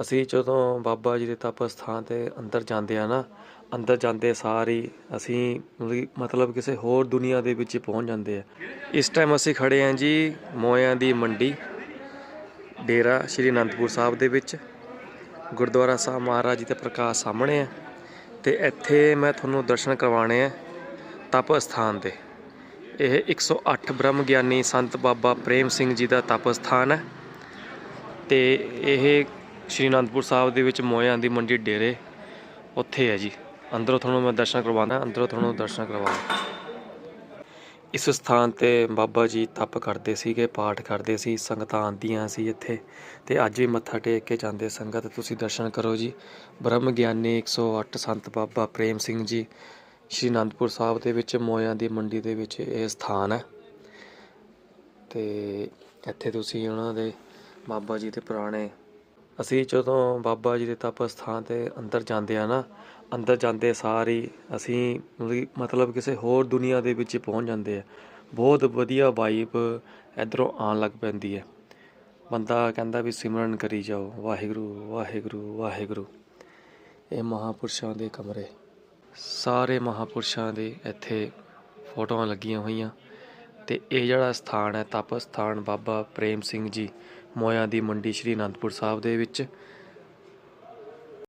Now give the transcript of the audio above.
ਅਸੀਂ ਜਦੋਂ ਬਾਬਾ ਜੀ ਦੇ ਤਪ ਸਥਾਨ ਤੇ ਅੰਦਰ ਜਾਂਦੇ ਆ ਨਾ, ਅੰਦਰ ਜਾਂਦੇ ਸਾਰੀ ਅਸੀਂ ਮਤਲਬ ਮਤਲਬ ਕਿਸੇ ਹੋਰ ਦੁਨੀਆ ਦੇ ਵਿੱਚ ਪਹੁੰਚ ਜਾਂਦੇ ਆ। ਇਸ ਟਾਈਮ ਅਸੀਂ ਖੜੇ ਆਂ ਜੀ ਮੋਇਆਂ ਦੀ ਮੰਡੀ, ਡੇਰਾ ਸ਼੍ਰੀ ਅਨੰਦਪੁਰ ਸਾਹਿਬ ਦੇ ਵਿੱਚ। ਗੁਰਦੁਆਰਾ ਸਾਹਿਬ ਮਹਾਰਾਜ ਜੀ ਦੇ ਪ੍ਰਕਾਸ਼ ਸਾਹਮਣੇ ਆ ਤੇ ਇੱਥੇ ਮੈਂ ਤੁਹਾਨੂੰ ਦਰਸ਼ਨ ਕਰਵਾਣੇ ਆ ਤਪ ਸਥਾਨ ਦੇ। ਇਹ 108 ਬ੍ਰਹਮ ਗਿਆਨੀ ਸੰਤ ਬਾਬਾ ਪ੍ਰੇਮ ਸਿੰਘ ਜੀ ਦਾ ਤਪ ਸਥਾਨ ਹੈ ਤੇ ਇਹ ਸ਼੍ਰੀ ਅਨੰਦਪੁਰ ਸਾਹਿਬ ਦੇ ਵਿੱਚ ਮੋਇਆਂ ਦੀ ਮੰਡੀ ਡੇਰੇ ਉੱਥੇ ਹੈ ਜੀ। ਅੰਦਰੋਂ ਤੁਹਾਨੂੰ ਮੈਂ ਦਰਸ਼ਨ ਕਰਵਾਉਣਾ ਅੰਦਰੋਂ ਤੁਹਾਨੂੰ ਦਰਸ਼ਨ ਕਰਵਾਉਣਾ ਇਸ ਸਥਾਨ ਤੇ ਬਾਬਾ ਜੀ ਤਪ ਕਰਦੇ ਸੀਗੇ, ਪਾਠ ਕਰਦੇ ਸੀ, ਸੰਗਤਾਂ ਆਉਂਦੀਆਂ ਸੀ ਇੱਥੇ ਤੇ ਅੱਜ ਵੀ ਮੱਥਾ ਟੇਕ ਕੇ ਜਾਂਦੇ ਸੰਗਤ, ਤੁਸੀਂ ਦਰਸ਼ਨ ਕਰੋ ਜੀ। ਬ੍ਰਹਮ ਗਿਆਨੀ 108 ਸੰਤ ਬਾਬਾ ਪ੍ਰੇਮ ਸਿੰਘ ਜੀ, ਸ਼੍ਰੀ ਅਨੰਦਪੁਰ ਸਾਹਿਬ ਦੇ ਵਿੱਚ ਮੋਇਆਂ ਦੀ ਮੰਡੀ ਦੇ ਵਿੱਚ ਇਹ ਸਥਾਨ ਹੈ। ਤੇ ਇੱਥੇ ਤੁਸੀਂ ਉਹਨਾਂ ਦੇ ਬਾਬਾ ਜੀ ਦੇ ਪੁਰਾਣੇ ਅਸੀਂ ਜਦੋਂ ਬਾਬਾ ਜੀ ਦੇ ਤਪ ਸਥਾਨ ਤੇ ਅੰਦਰ ਜਾਂਦੇ ਆ ਨਾ, ਅੰਦਰ ਜਾਂਦੇ ਸਾਰੀ ਅਸੀਂ ਮਤਲਬ ਮਤਲਬ ਕਿਸੇ ਹੋਰ ਦੁਨੀਆ ਦੇ ਵਿੱਚ ਪਹੁੰਚ ਜਾਂਦੇ ਆ। ਬਹੁਤ ਵਧੀਆ ਵਾਈਬ ਇਧਰੋਂ ਆਉਣ ਲੱਗ ਪੈਂਦੀ ਹੈ। ਬੰਦਾ ਕਹਿੰਦਾ ਵੀ ਸਿਮਰਨ ਕਰੀ ਜਾਓ, ਵਾਹਿਗੁਰੂ ਵਾਹਿਗੁਰੂ ਵਾਹਿਗੁਰੂ। ਇਹ ਮਹਾਪੁਰਸ਼ਾਂ ਦੇ ਕਮਰੇ। ਸਾਰੇ ਮਹਾਪੁਰਸ਼ਾਂ ਦੇ ਇੱਥੇ ਫੋਟੋਆਂ ਲੱਗੀਆਂ ਹੋਈਆਂ। ਤੇ ਇਹ ਜਿਹੜਾ ਸਥਾਨ ਹੈ, ਤਪ ਸਥਾਨ ਬਾਬਾ ਪ੍ਰੇਮ ਸਿੰਘ ਜੀ ਮੋਇਆਂ ਦੀ ਮੰਡੀ ਸ਼੍ਰੀ ਅਨੰਦਪੁਰ ਸਾਹਿਬ ਦੇ ਵਿੱਚ।